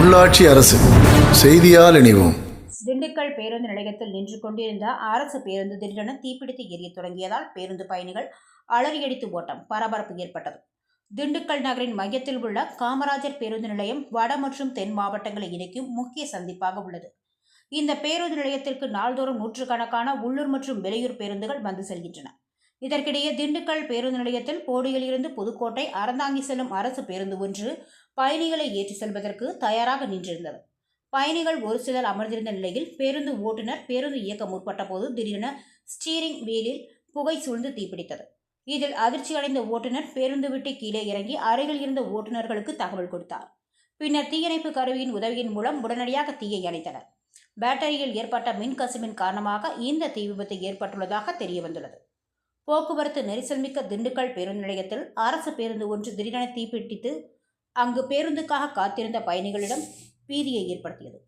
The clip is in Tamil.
உள்ளாட்சி அரசு செய்தியால் இணைவோம். திண்டுக்கல் பேருந்து நிலையத்தில் நின்று கொண்டிருந்த அரசு பேருந்து திடீரென தீப்பிடித்து எரிய தொடங்கியதால் பேருந்து பயணிகள் அலறியடித்து ஓட்டம் பரபரப்பு ஏற்பட்டது. திண்டுக்கல் நகரின் மையத்தில் உள்ள காமராஜர் பேருந்து நிலையம் வட மற்றும் தென் மாவட்டங்களை இணைக்கும் முக்கிய சந்திப்பாக உள்ளது. இந்த பேருந்து நிலையத்திற்கு நாள்தோறும் நூற்றுக்கணக்கான உள்ளூர் மற்றும் வெளியூர் பேருந்துகள் வந்து செல்கின்றன. இதற்கிடையே திண்டுக்கல் பேருந்து நிலையத்தில் போடியில் இருந்து புதுக்கோட்டை அறந்தாங்கி செல்லும் அரசு பேருந்து ஒன்று பயணிகளை ஏற்றி செல்வதற்கு தயாராக நின்றிருந்தது. பயணிகள் ஒரு சிலர் அமர்ந்திருந்த நிலையில் பேருந்து ஓட்டுநர் பேருந்து இயக்க முற்பட்ட போது திடீரென ஸ்டீரிங் வீலில் புகை சூழ்ந்து தீப்பிடித்தது. இதில் அதிர்ச்சியடைந்த ஓட்டுநர் பேருந்து விட்டு கீழே இறங்கி அருகில் இருந்த ஓட்டுநர்களுக்கு தகவல் கொடுத்தார். பின்னர் தீயணைப்பு கருவியின் உதவியின் மூலம் உடனடியாக தீயை அணைத்தனர். பேட்டரியில் ஏற்பட்ட மின் கசுமின் காரணமாக இந்த தீ விபத்து ஏற்பட்டுள்ளதாக தெரியவந்துள்ளது. போக்குவரத்து நெரிசல் மிக்க திண்டுக்கல் பேருந்து நிலையத்தில் அரசு பேருந்து ஒன்று திடீரென தீப்பிடித்து அங்கு பேருந்துக்காக காத்திருந்த பயணிகளிடம் பீதியை ஏற்படுத்தியது.